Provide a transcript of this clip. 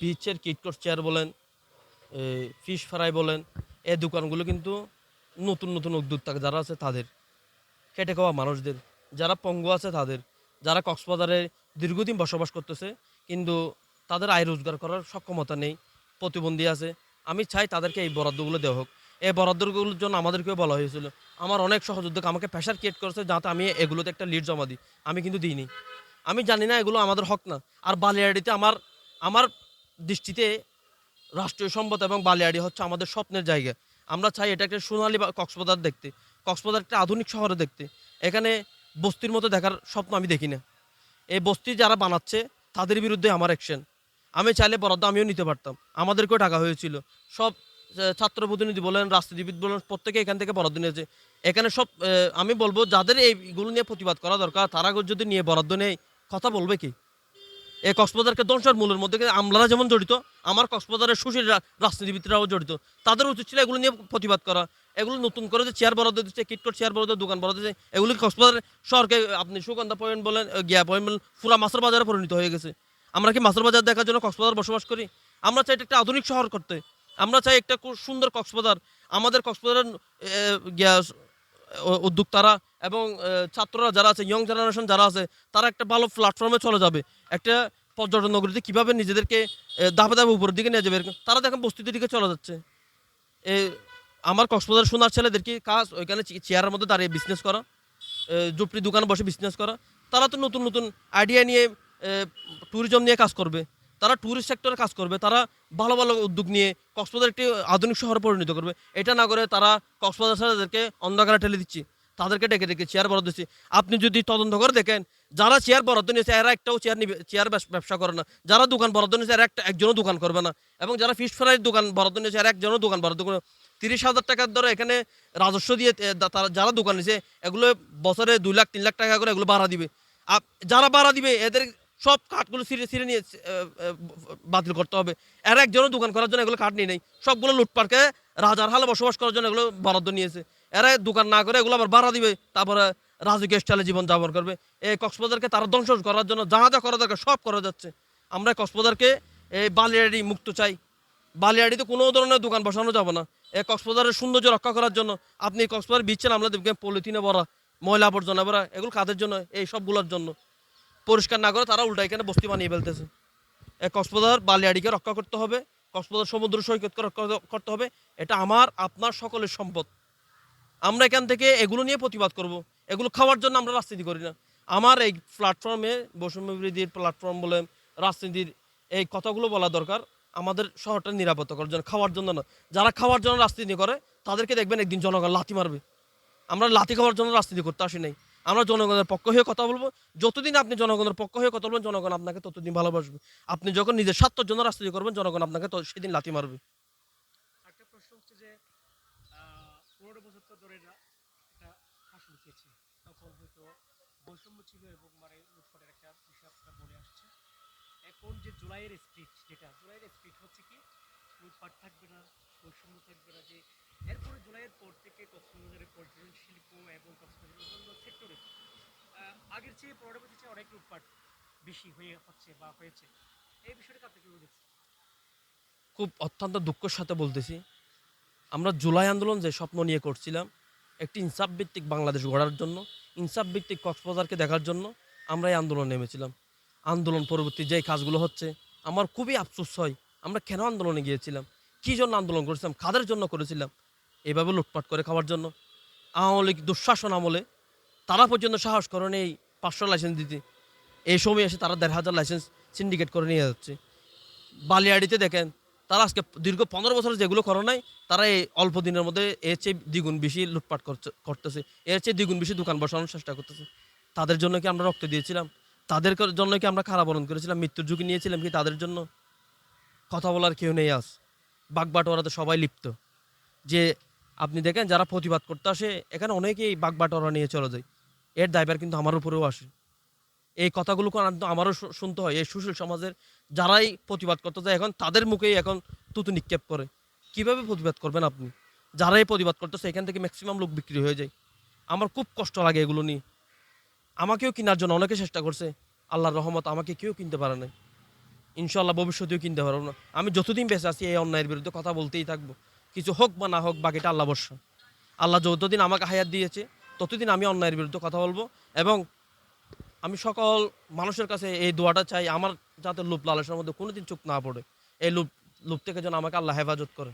বিচের KitKat chair বলেন fish fry বলেন এই দোকানগুলো কিন্তু নতুন নতুন উদ্যোক্তা যারা আছে তাদের, খেটে খাওয়া মানুষদের, যারা পঙ্গু আছে তাদের, যারা কক্সবাজারে দীর্ঘদিন বসবাস করতেছে, কিন্তু তাদের আয় রোজগার করার সক্ষমতা নেই, প্রতিবন্ধী আছে। আমি চাই তাদেরকে এই বরাদ্দগুলো দেওয়া হোক। এই বরাদ্দগুলোর জন্য আমাদেরকেও বলা হয়েছিল, আমার অনেক সহযোদ্ধক আমাকে প্রেশার ক্রিয়েট করেছে যাতে আমি এগুলোতে একটা লিড জমা দিই। আমি কিন্তু দিইনি। আমি জানি না এগুলো আমাদের হক না। আর বালিয়াড়িতে আমার আমার দৃষ্টিতে রাষ্ট্রীয় সম্পদ এবং বালিয়াড়ি হচ্ছে আমাদের স্বপ্নের জায়গা। আমরা চাই এটা একটা সোনালী কক্সবাজার দেখতে, কক্সবাজার একটা আধুনিক শহরে দেখতে। এখানে বস্তির মতো দেখার স্বপ্ন আমি দেখি না। এই বস্তি যারা বানাচ্ছে, তাদের বিরুদ্ধে আমার অ্যাকশন আমি চাইলে বরাদ্দ আমিও নিতে পারতাম। আমাদেরকেও টাকা হয়েছিল। সব ছাত্র প্রতিনিধি বলেন রাজনীতিবিদ বলেন, প্রত্যেকে এখান থেকে বরাদ্দ নিয়েছে। এখানে সব আমি বলব, যাদের এইগুলো নিয়ে প্রতিবাদ করা দরকার, তারা যদি নিয়ে বরাদ্দ নেয়, কথা বলবে কি? এই কক্সবাজারকে ধ্বংসের মূলের মধ্যে আমলারা যেমন জড়িত আমার কক্সবাজারের সুশীল রাজনীতিবিদরাও জড়িত। তাদের উচিত ছিল এগুলো নিয়ে প্রতিবাদ করা। এগুলো নতুন করে যে চেয়ার বরাদ্দ দিচ্ছে কিটকট চেয়ার বরাদ্দ দোকান বরাদ্দ দিচ্ছে এগুলো কক্সবাজারের শহরকে আপনি সুগন্ধা পয়েন্ট বলেন গিয়া পয়েন্ট বলেন পুরা মাছের বাজারে পরিণত হয়ে গেছে। আমরা কি মাছের বাজার দেখার জন্য কক্সবাজার বসবাস করি? আমরা চাই একটা আধুনিক শহর করতে। আমরা চাই একটা খুব সুন্দর কক্সবাজার। আমাদের কক্সবাজারের আহ, গিয়া উ- উদ্যোক্তারা এবং ছাত্ররা যারা আছে ইয়ং জেনারেশন যারা আছে, তারা একটা ভালো প্ল্যাটফর্মে চলে যাবে। একটা পর্যটন নগরীতে কীভাবে নিজেদেরকে ধাপে ধাপে উপরের দিকে নিয়ে যাবে তারা দেখেন বস্তির দিকে চলে যাচ্ছে। এ, আমার কক্সবাজার সোনার ছেলেদেরকে কাজ, ওইখানে চেয়ারের মধ্যে দাঁড়িয়ে বিজনেস করা জুপড়ি দোকানে বসে বিজনেস করা। তারা তো নতুন নতুন আইডিয়া নিয়ে ট্যুরিজম নিয়ে কাজ করবে। তারা ট্যুরিস্ট সেক্টরে কাজ করবে, তারা ভালো ভালো উদ্যোগ নিয়ে কক্সবাজার একটি আধুনিক শহরে পরিণত করবে। এটা না করে তারা কক্সবাজার ছেলেদেরকে অন্ধকারে ঠেলে দিচ্ছি, তাদেরকে ডেকে ডেকে চেয়ার বরাদ্দ দিচ্ছি। আপনি যদি তদন্ত করে দেখেন, যারা চেয়ার বরাদ্দ নিয়েছে, এরা একটাও চেয়ার নিবে চেয়ার ব্যবসা করে না। যারা দোকান বরাদ্দ নিয়েছে, এরা একটা, একজনও দোকান করবে না। এবং যারা ফিশ ফ্রাইয়ের দোকান বরাদ্দ নিয়েছে, এরা একজনও দোকান বরাদ্দ করবে না। তিরিশ হাজার টাকার ধরে এখানে রাজস্ব দিয়ে তারা, যারা দোকান নিয়েছে, এগুলো বছরে দুই লাখ, তিন লাখ টাকা করে এগুলো ভাড়া দিবে। আপ, যারা ভাড়া দিবে, এদের সব কাঠগুলো ছিঁড়ে ছিঁড়ে নিয়ে বাতিল করতে হবে। এরা একজনও দোকান করার জন্য এগুলো কাঠ নিয়ে নেই। সবগুলো লুটপাটকে রাজার হালে বসবাস করার জন্য এগুলো বরাদ্দ নিয়েছে। এরা দোকান না করে এগুলো আবার ভাড়া দিবে, তারপরে রাজকীয় স্টাইলে জীবন যাপন করবে। এই কক্সবাজারকে তারা ধ্বংস করার জন্য যা যা করা দরকার সব করা যাচ্ছে। আমরা কক্সবাজারকে এই বালিয়াড়ি মুক্ত চাই। বালিয়াড়িতে কোনো ধরনের দোকান বসানো যাবে না। এই কক্সবাজারের সৌন্দর্য রক্ষা করার জন্য আপনি কক্সবাজার বিচেন আমরা দেখবেন পলিথিনে ভরা, ময়লা আবর্জনা ভরা, এগুলো কাদের জন্য? এই সবগুলোর জন্য। পরিষ্কার না করে তারা উল্টা এখানে বস্তি বানিয়ে ফেলতেছে। কক্সবাজার বালিয়াড়িকে রক্ষা করতে হবে, কক্সবাজার সমুদ্র সৈকতকে রক্ষা করতে হবে, এটা আমার, আপনার সকলের সম্পদ। আমরা এখান থেকে এগুলো নিয়ে প্রতিবাদ করব। এগুলো খাওয়ার জন্য আমরা রাজনীতি করি না। আমার এই প্ল্যাটফর্মে বৈষম্য বিরোধীর প্ল্যাটফর্ম বলে রাজনীতির এই কথাগুলো বলা দরকার। আমাদের শহরটা নিরাপত্তা করার জন্য, খাওয়ার জন্য না। যারা খাওয়ার জন্য রাজনীতি করে, তাদেরকে দেখবেন একদিন জনগণ লাথি মারবে। আমরা লাথি খাওয়ার জন্য রাজনীতি করতে আসি নাই। আমরা জনগণের পক্ষ হয়ে কথা বলব। যতদিন আপনি জনগণের পক্ষ হয়ে কথা বলবেন, জনগণ আপনাকে ততদিন ভালোবাসবে। আপনি যখন নিজের স্বার্থের জন্য রাজনীতি করবেন, জনগণ আপনাকে সেদিন লাথি মারবে। মানে এখন যে জুলাইয়ের যেটা, জুলাইয়ের হচ্ছে কি লুটপাট থাকবে না বৈষম্য থাকবে না যে এরপরে জুলাইয়ের পর থেকে কক্সবাজারের পর্যটন শিল্প এবং সেক্টরে আগের চেয়ে চেয়ে অনেক বেশি হয়ে হচ্ছে বা হয়েছে। এই বিষয়টা খুব অত্যন্ত দুঃখের সাথে বলতেছি, আমরা জুলাই আন্দোলন যে স্বপ্ন নিয়ে করছিলাম, একটি ইনসাফ ভিত্তিক বাংলাদেশ গড়ার জন্য ইনসাফ ভিত্তিক কক্সবাজারকে দেখার জন্য আমরা এই আন্দোলন নেমেছিলাম। আন্দোলন পরবর্তী যে কাজগুলো হচ্ছে, আমার খুবই আফসোস হয়, আমরা কেন আন্দোলনে গিয়েছিলাম? কী জন্য আন্দোলন করেছিলাম? কাদের জন্য করেছিলাম? এভাবে লুটপাট করে খাওয়ার জন্য। আওয়ামী লীগ দুঃশাসন আমলে তারা পর্যন্ত সাহস করেন এই পাঁচশো লাইসেন্স দিতে। এই সময় এসে তারা দেড় হাজার লাইসেন্স সিন্ডিকেট করে নিয়ে যাচ্ছে। বালিয়াড়িতে দেখেন, তারা আজকে দীর্ঘ পনেরো বছর যেগুলো করে নাই, তারা এই অল্প দিনের মধ্যে এর চেয়ে দ্বিগুণ বেশি লুটপাট করছে- করতেছে। এর চেয়ে দ্বিগুণ বেশি দোকান বসানোর চেষ্টা করতেছে। তাদের জন্য কি আমরা রক্ত দিয়েছিলাম? তাদের জন্য কি আমরা খারাপ বরণ করেছিলাম? মৃত্যুর ঝুঁকি নিয়েছিলাম কি তাদের জন্য? কথা বলার কেউ নেই আজ। বাগবাটোয়ারাতে সবাই লিপ্ত। যে আপনি দেখেন যারা প্রতিবাদ করতে আসে, এখানে অনেকেই বাগবাটোয়ারা নিয়ে চলে যায়। এর দায়ভার কিন্তু আমার উপরেও আসে। এই কথাগুলো আমারও শুনতে হয়। এই সুশীল সমাজের যারাই প্রতিবাদ করতে যায়, এখন তাদের মুখেই এখন তুতু নিক্ষেপ করে। কীভাবে প্রতিবাদ করবেন আপনি? যারাই প্রতিবাদ করতেছে এখান থেকে ম্যাক্সিমাম লোক বিক্রি হয়ে যায়। আমার খুব কষ্ট লাগে এগুলো নিয়ে। আমাকেও কেনার জন্য অনেকে চেষ্টা করছে। আল্লাহর রহমত আমাকে কেউ কিনতে পারে নাই। ইনশাল্লাহ ভবিষ্যতেও কিনতে পারব না। আমি যতদিন বেঁচে আছি, এই অন্যায়ের বিরুদ্ধে কথা বলতেই থাকব। কিছু হোক বা না হোক, বাকিটা আল্লাহ বর্ষা আল্লাহ যতদিন আমাকে হায়াত দিয়েছে, ততদিন আমি অন্যায়ের বিরুদ্ধে কথা বলব এবং আমি সকল মানুষের কাছে এই দোয়াটা চাই, আমার যাতে লোভ লালসের মধ্যে কোনোদিন চুপ না পড়ে। এই লুপ লোভ থেকে যেন আমাকে আল্লাহ হেফাজত করে।